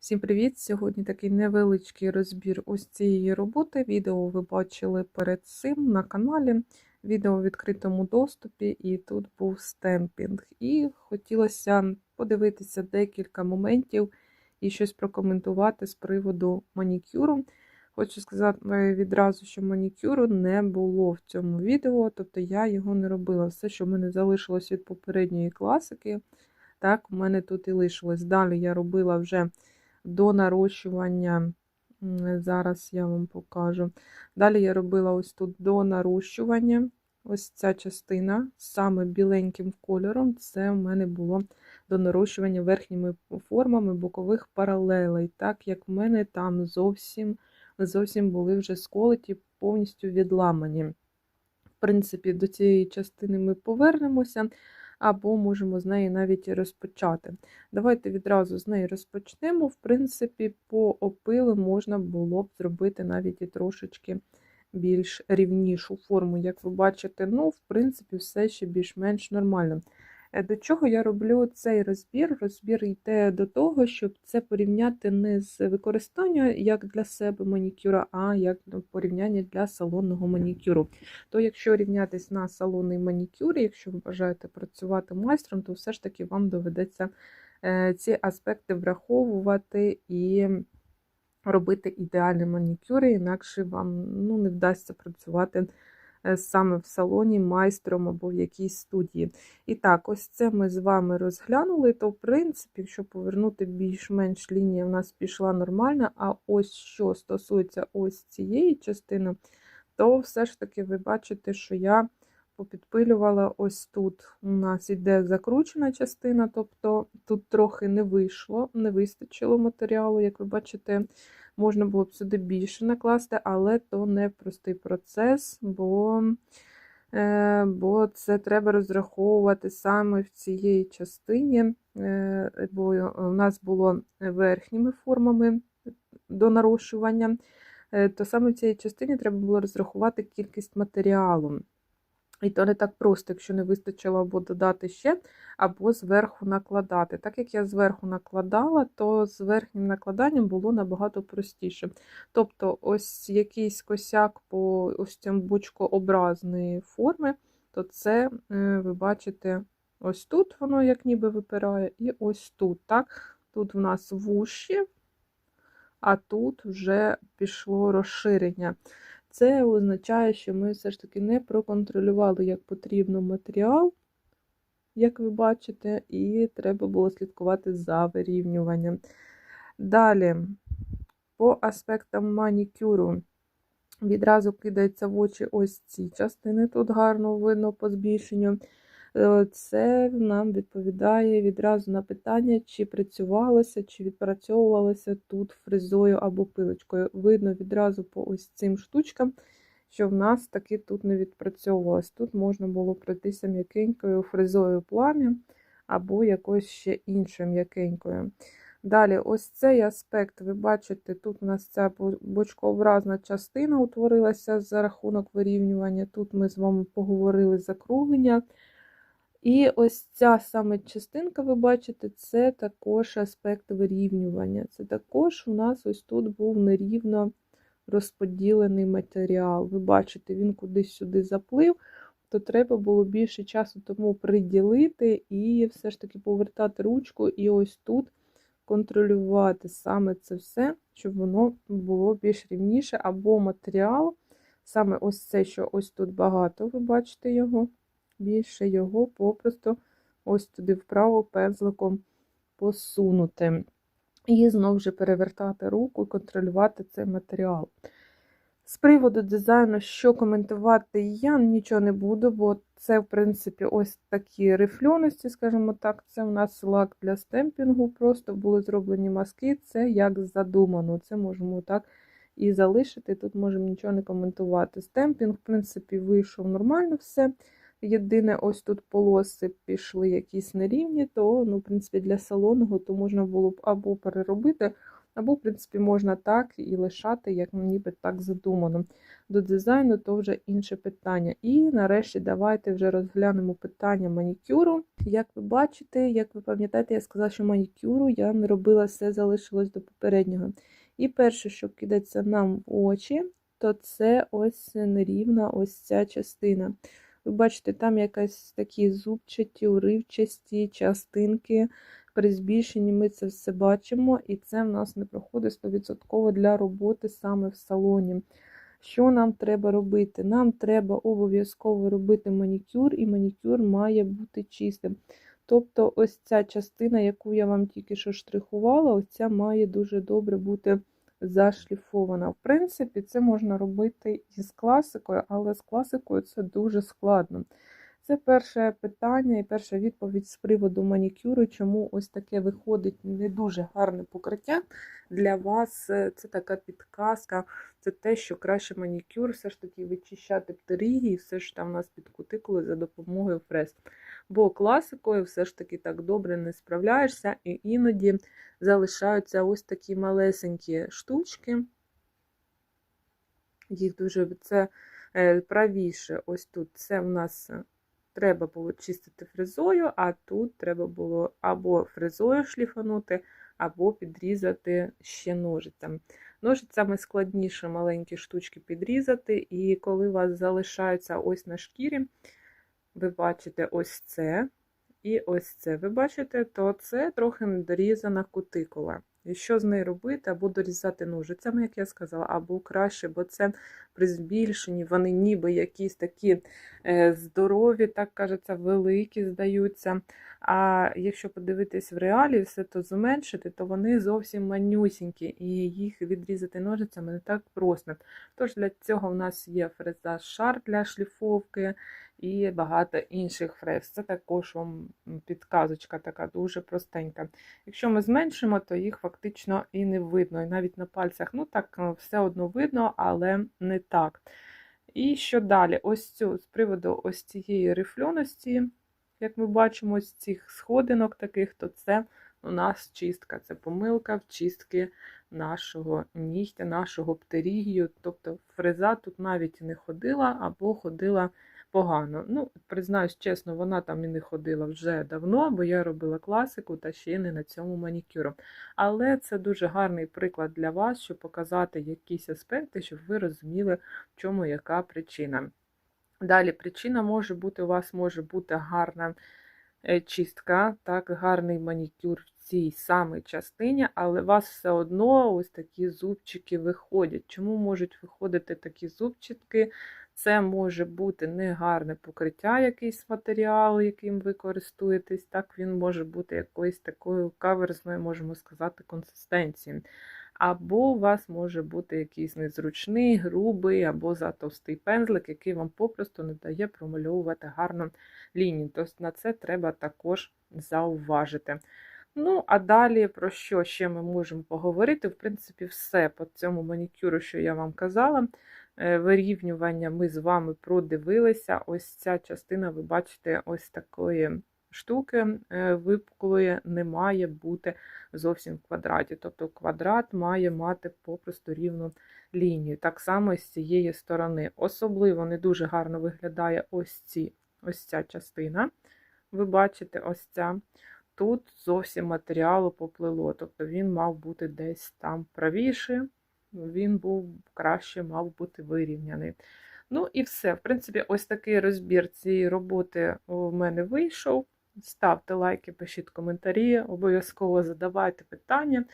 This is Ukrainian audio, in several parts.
Всім привіт! Сьогодні такий невеличкий розбір ось цієї роботи. Відео ви бачили перед цим на каналі. Відео в відкритому доступі, і тут був стемпінг. І хотілося подивитися декілька моментів і щось прокоментувати з приводу манікюру. Хочу сказати відразу, що манікюру не було в цьому відео, тобто я його не робила. Все, що в мене залишилось від попередньої класики, так, у мене тут і лишилось. Далі я робила вже до нарощування. Зараз я вам покажу. Далі я робила ось тут до нарощування. Ось ця частина саме біленьким кольором, це у мене було до нарощування верхніми формами бокових паралелей, так як в мене там зовсім зовсім були вже сколоті, повністю відламані. В принципі, до цієї частини ми повернемося або можемо з неї навіть розпочати. Давайте відразу з неї розпочнемо. В принципі, по опилу можна було б зробити навіть і трошечки більш рівнішу форму, як ви бачите, ну, в принципі, все ще більш-менш нормально. Е, до чого я роблю цей розбір? Розбір йде до того, щоб це порівняти не з використання як для себе манікюра, а як порівняння для салонного манікюру. То, якщо рівнятись на салонний манікюр, якщо ви бажаєте працювати майстром, то все ж таки вам доведеться е, ці аспекти враховувати і робити ідеальні манікюри, інакше вам ну, не вдасться працювати. Е, саме в салоні майстром або в якійсь студії. І так, ось це ми з вами розглянули, то, в принципі, якщо повернути більш-менш лінія, в нас пішла нормальна, а ось що стосується ось цієї частини, то все ж таки ви бачите, що я попідпилювала ось тут. У нас іде закручена частина, тобто тут трохи не вийшло, не вистачило матеріалу, як ви бачите. Можна було б сюди більше накласти, але то не простий процес, бо е, бо це треба розраховувати саме в цієї частині, е, бо у нас було верхніми формами до нарощування, е, то саме в цій частині треба було розрахувати кількість матеріалу. І то не так просто, якщо не вистачило або додати ще, або зверху накладати. Так як я зверху накладала, то з верхнім накладанням було набагато простіше. Тобто, ось якийсь косяк по ось цьому бочкообразної форми, то це, е, ви бачите, ось тут воно як ніби випирає, і ось тут. так? Тут в нас вущі, а тут вже пішло розширення. Це означає, що ми все ж таки не проконтролювали, як потрібно матеріал, як ви бачите, і треба було слідкувати за вирівнюванням. Далі, по аспектам манікюру, відразу кидається в очі ось ці частини, тут гарно видно по збільшенню. Е, це нам відповідає відразу на питання, чи працювалося, чи відпрацьовувалося тут фрезою або пилочкою. Видно відразу по ось цим штучкам, що в нас таки тут не відпрацьовувалось. Тут можна було пройтися м'якенькою фрезою плам'я або якоюсь ще іншою м'якенькою. Далі, ось цей аспект, ви бачите, тут у нас ця бочкообразна частина утворилася за рахунок вирівнювання. Тут ми з вами поговорили закруглення. І ось ця саме частинка, ви бачите, це також аспект вирівнювання. Це також у нас ось тут був нерівно розподілений матеріал. Ви бачите, він кудись сюди заплив, то треба було більше часу тому приділити і все ж таки повертати ручку, і ось тут контролювати саме це все, щоб воно було більш рівніше, або матеріал, саме ось це, що ось тут багато, ви бачите його більше його попросту ось туди вправо пензликом посунути. І знову ж перевертати руку і контролювати цей матеріал. З приводу дизайну, що коментувати, я нічого не буду, бо це, в принципі, ось такі рифльоності, скажімо так, це у нас лак для стемпінгу, просто були зроблені маски, це як задумано. Це можемо так і залишити. Тут можемо нічого не коментувати. Стемпінг, в принципі, вийшов нормально все. Єдине, ось тут полоси пішли якісь нерівні, то, ну, в принципі, для салонного то можна було б або переробити, Або, в принципі, можна так і лишати, як ніби так задумано. До дизайну то вже інше питання. І нарешті давайте вже розглянемо питання манікюру. Як ви бачите, як ви пам'ятаєте, я сказала, що манікюру я не робила, все залишилось до попереднього. І перше, що кидається нам в очі, то це ось нерівна ось ця частина. Ви бачите, там якась такі зубчаті, уривчасті частинки. При збільшенні ми це все бачимо, і це в нас не проходить 100% для роботи саме в салоні. Що нам треба робити? Нам треба обов'язково робити манікюр, і манікюр має бути чистим. Тобто, ось ця частина, яку я вам тільки що штрихувала, ось ця має дуже добре бути зашліфована. В принципі, це можна робити і з класикою, але з класикою це дуже складно. Це перше питання і перша відповідь з приводу манікюру, чому ось таке виходить не дуже гарне покриття. Для вас е, це така підказка, це те, що краще манікюр все ж таки вичищати птерії, все ж там у нас під кутикулою за допомогою фрез. Бо класикою все ж таки так добре не справляєшся, і іноді залишаються ось такі малесенькі штучки. Їх дуже це е, правіше, ось тут це в нас треба було чистити фрезою, а тут треба було або фрезою шліфанути, або підрізати ще ножицями. Ножицями складніше маленькі штучки підрізати, і коли у вас залишаються ось на шкірі, ви бачите ось це і ось це. Ви бачите, то це трохи недорізана кутикула. І що з нею робити? Або дорізати ножицями, як я сказала, або краще, бо це при збільшенні, вони ніби якісь такі е, здорові, так кажеться, великі здаються. А якщо подивитись в реалі, все то зменшити, то вони зовсім манюсінькі, і їх відрізати ножицями не так просто. Тож для цього в нас є фреза шар для шліфовки і багато інших фрез. Це також вам підказочка така дуже простенька. Якщо ми зменшимо, то їх фактично і не видно. І навіть на пальцях, ну так, все одно видно, але не так. І що далі? Ось цю з приводу ось цієї рифльоності, як ми бачимо, з цих сходинок таких, то це у нас чистка, це помилка в чистки нашого нігтя, нашого птерігію. Тобто фреза тут навіть не ходила або ходила погано. Ну, признаюсь чесно, вона там і не ходила вже давно, бо я робила класику та ще не на цьому манікюру. Але це дуже гарний приклад для вас, щоб показати якісь аспекти, щоб ви розуміли, в чому яка причина. Далі причина може бути, у вас може бути гарна е, чистка, так, гарний манікюр в цій самій частині, але у вас все одно ось такі зубчики виходять. Чому можуть виходити такі зубчики? Це може бути негарне покриття, якийсь матеріал, яким ви користуєтесь. Так, він може бути якоюсь такою каверзною, можемо сказати, консистенцією. Або у вас може бути якийсь незручний, грубий, або затовстий пензлик, який вам попросту не дає промальовувати гарну лінію. Тобто на це треба також зауважити. Ну, а далі про що ще ми можемо поговорити? В принципі, все по цьому манікюру, що я вам казала. Е, вирівнювання ми з вами продивилися. Ось ця частина, ви бачите, ось такої штуки е, випуклої не має бути зовсім в квадраті. Тобто квадрат має мати попросту рівну лінію. Так само з цієї сторони. Особливо не дуже гарно виглядає ось, ці, ось ця частина. Ви бачите, ось ця. Тут зовсім матеріалу поплило, тобто він мав бути десь там правіше він був краще, мав бути вирівняний. Ну і все. В принципі, ось такий розбір цієї роботи у мене вийшов. Ставте лайки, пишіть коментарі, обов'язково задавайте питання,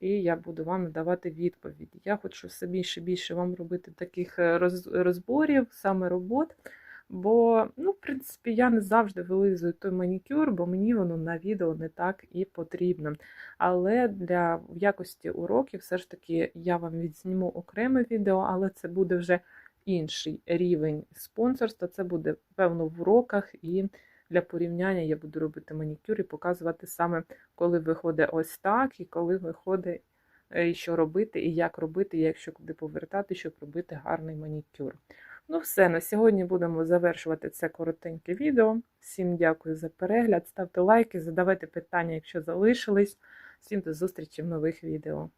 і я буду вам надавати відповіді. Я хочу все більше більше вам робити таких е, розборів, саме робот. Бо, ну, в принципі, я не завжди вилизую той манікюр, бо мені воно на відео не так і потрібно. Але для в якості уроків все ж таки я вам відзніму окреме відео, але це буде вже інший рівень спонсорства. Це буде, певно, в уроках, і для порівняння я буду робити манікюр і показувати саме, коли виходить ось так, і коли виходить, е, і що робити, і як робити, і якщо куди повертати, щоб робити гарний манікюр. Ну, все, на сьогодні будемо завершувати це коротеньке відео. Всім дякую за перегляд. Ставте лайки, задавайте питання, якщо залишились. Всім до зустрічі в нових відео.